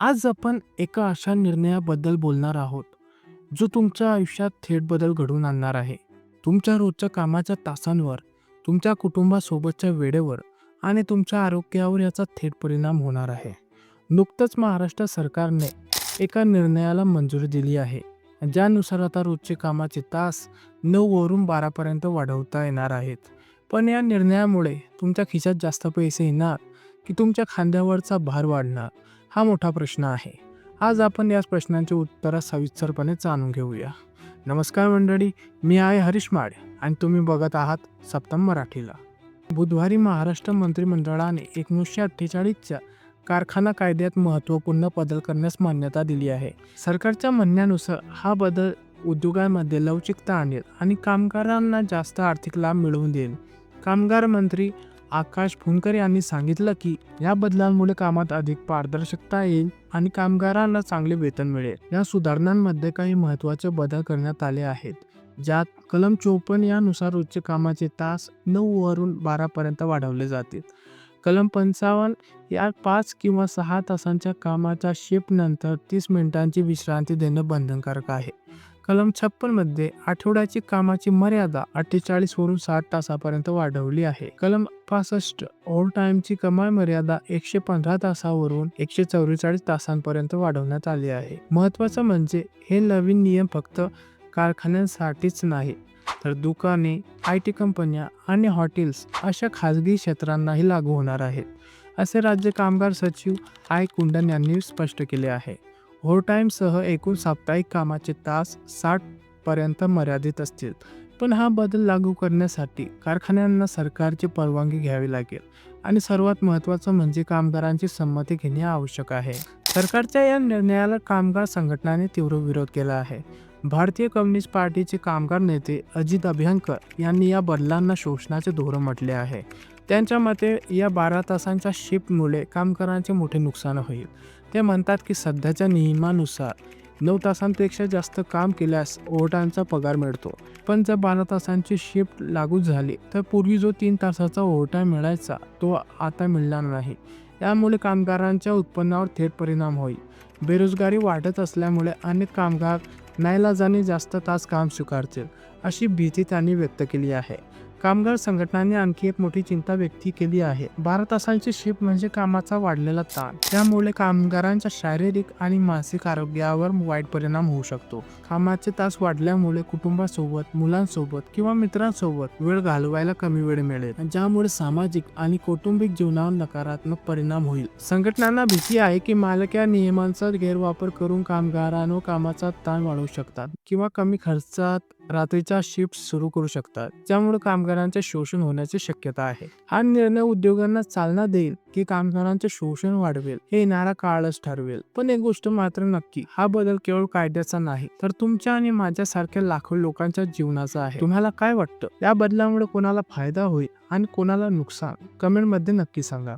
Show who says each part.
Speaker 1: आज आपण एका अशा निर्णयाबद्दल बोलणार आहोत, जो तुमच्या आयुष्यात थेट बदल घडवून आणणार आहे. तुमच्या रोजच्या कामाच्या तासांवर, तुमच्या कुटुंबासोबतच्या वेळेवर आणि तुमच्या आरोग्यावर याचा थेट परिणाम होणार आहे. नुकतंच महाराष्ट्र सरकारने एका निर्णयाला मंजुरी दिली आहे, ज्यानुसार आता रोजचे कामाचे तास नऊवरून बारापर्यंत वाढवता येणार आहेत. पण या निर्णयामुळे तुमच्या खिशात जास्त पैसे येणार की तुमच्या खांद्यावरचा भार वाढणार हा मोठा प्रश्न आहे. आज आपण याच प्रश्नांची उत्तरं सविस्तरपणे जाणून घेऊया. नमस्कार मंडळी, मी आहे हरीश माड आणि तुम्ही बघत आहात सप्तम मराठीला. बुधवारी महाराष्ट्र मंत्रिमंडळाने एकोणीसशे अठ्ठेचाळीसच्या कारखाना कायद्यात महत्त्वपूर्ण बदल करण्यास मान्यता दिली आहे. सरकारच्या म्हणण्यानुसार हा बदल उद्योगांमध्ये लवचिकता आणेल आणि कामगारांना जास्त आर्थिक लाभ मिळवून देईल. कामगार मंत्री आकाश फुंकर यांनी सांगितलं की या बदलांमुळे कामात अधिक पारदर्शकता येईल आणि कामगारांना चांगले वेतन मिळेल. या सुधारणांमध्ये काही महत्त्वाचे बदल करण्यात आले आहेत, ज्यात कलम चोपन्न यानुसार उच्च कामाचे तास नऊ वरून 12 पर्यंत वाढवले जातील. कलम पंचावन्न या पाच किंवा सहा तासांच्या कामाच्या शिफ्टनंतर तीस मिनिटांची विश्रांती देणं बंधनकारक आहे. कलम छप्पनमध्ये आठवड्याची कामाची मर्यादा 48 वरून 60 तासांपर्यंत वाढवली आहे. कलम पासष्ट ओव्हरटाईमची कमाल मर्यादा एकशे पंधरा तासावरून एकशे चौवेचाळीस तासांपर्यंत वाढवण्यात आली आहे. महत्त्वाचं म्हणजे हे नवीन नियम फक्त कारखान्यांसाठीच नाही तर दुकाने, आय टी कंपन्या आणि हॉटेल्स अशा खाजगी क्षेत्रांनाही लागू होणार आहेत, असे राज्य कामगार सचिव आय. कुंडन यांनी स्पष्ट केले आहे. ओव्हरटाईमसह एकूण साप्ताहिक कामाचे तास साठपर्यंत मर्यादित असतील. पण हा बदल लागू करण्यासाठी कारखान्यांना सरकारची परवानगी घ्यावी लागेल आणि सर्वात महत्त्वाचं म्हणजे कामगारांची संमती घेणे आवश्यक आहे. सरकारच्या या निर्णयाला कामगार संघटनांनी तीव्र विरोध केला आहे. भारतीय कम्युनिस्ट पार्टीचे कामगार नेते अजित अभ्यंकर यांनी या बदलांना शोषणाचे धोरण म्हटले आहे. त्यांच्या मते या 12 तासांच्या शिफ्टमुळे कामगारांचे मोठे नुकसान होईल. ते म्हणतात की सध्याच्या नियमानुसार नऊ तासांपेक्षा जास्त काम केल्यास ओव्हरटाईमचा पगार मिळतो. पण जर 12 तासांची शिफ्ट लागू झाली तर पूर्वी जो तीन तासाचा ओव्हरटाईम मिळायचा तो आता मिळणार नाही. यामुळे कामगारांच्या उत्पन्नावर थेट परिणाम होईल. बेरोजगारी वाढत असल्यामुळे अनेक कामगार नाईलाजाने जास्त तास काम स्वीकारतील, अशी भीती त्यांनी व्यक्त केली आहे. कामगार संघटनांनी आणखी एक मोठी चिंता व्यक्त केली आहे. 12 तासांची शिफ्ट म्हणजे कामाचा वाढलेला ताण. त्यामुळे कामगारांच्या शारीरिक आणि मानसिक आरोग्यावर वाईट परिणाम होऊ शकतो. कामाचे तास वाढल्यामुळे कुटुंबासोबत, मुलांसोबत किंवा मित्रांसोबत वेळ घालवायला कमी वेळ मिळेल, ज्यामुळे सामाजिक आणि कौटुंबिक जीवनावर नकारात्मक परिणाम होईल. संघटनांना भीती आहे की मालक या नियमांचा गैरवापर करून कामगारांवर कामाचा ताण वाढवू शकतात किंवा कमी खर्चात रात्रीच्या शिफ्ट्स सुरू करू शकतात, ज्यामुळे कामगारांचे शोषण होण्याची शक्यता आहे. हा निर्णय उद्योगांना चालना देईल की कामगारांचे शोषण वाढवेल हे येणारा काळच ठरवेल. पण एक गोष्ट मात्र नक्की, हा बदल केवळ कायद्याचा नाही, तर तुमच्या आणि माझ्यासारख्या लाखो लोकांच्या जीवनाचा आहे. तुम्हाला काय वाटतं? या बदलामुळे कोणाला फायदा होईल आणि कोणाला नुकसान? कमेंटमध्ये नक्की सांगा.